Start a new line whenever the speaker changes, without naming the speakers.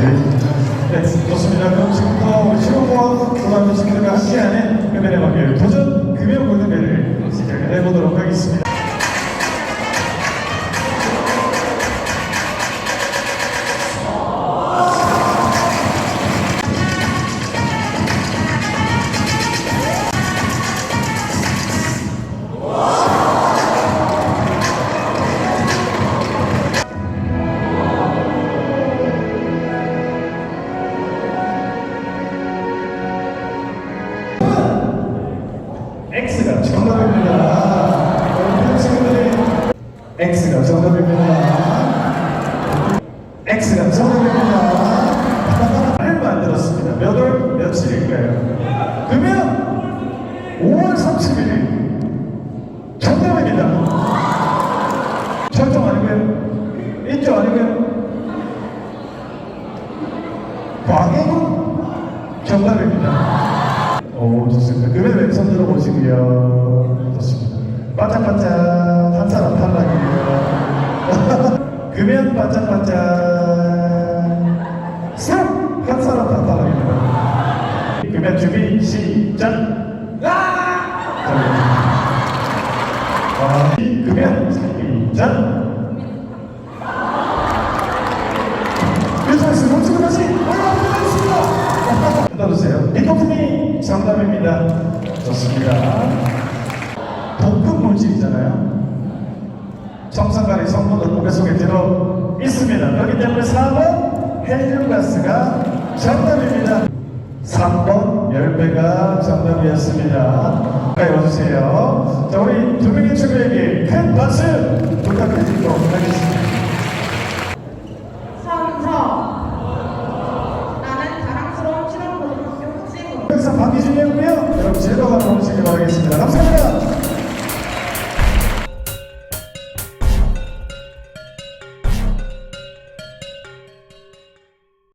네, 좋습니다. 그럼 지금부터 실용보험 도담 시민들과 함께하는 금연의 관계 도전 금연 골든벨을 시작을 해보도록 하겠습니다. X가 정답입니다. 을 만들었습니다. 몇 월 며칠일까요? 그러면 5월 31일 정답입니다. 철정 아니고요? 인정 아니고요? 광해군 정답입니다. 오 좋습니다. 그래 왼손 들어보시고요. 좋습니다. 반짝반짝 한 사람 탈락이에요. 금연 반짝반짝 금연 준비 시작. 아! 금연 시작. 괜찮습니다. 지금 다시 올라가겠습니다. 받아주세요. 리코트님 정답입니다. 좋습니다. 독극 물질이잖아요. 정상가리 성분도 몸에 속에 들어 있습니다. 그렇기 때문에 4번 헬륨 가스가 정답입니다. 3번 10배가 정답이었습니다. 가까이 와주세요. 자, 우리 두 명의 친구에게 큰 박수 부탁드리도록 하겠습니다.
삼성 나는 자랑스러운 7월 고등학교 학생으로
항상 박기준이었고요. 여러분 즐거운 하루 보내시길 바라겠습니다. 감사합니다.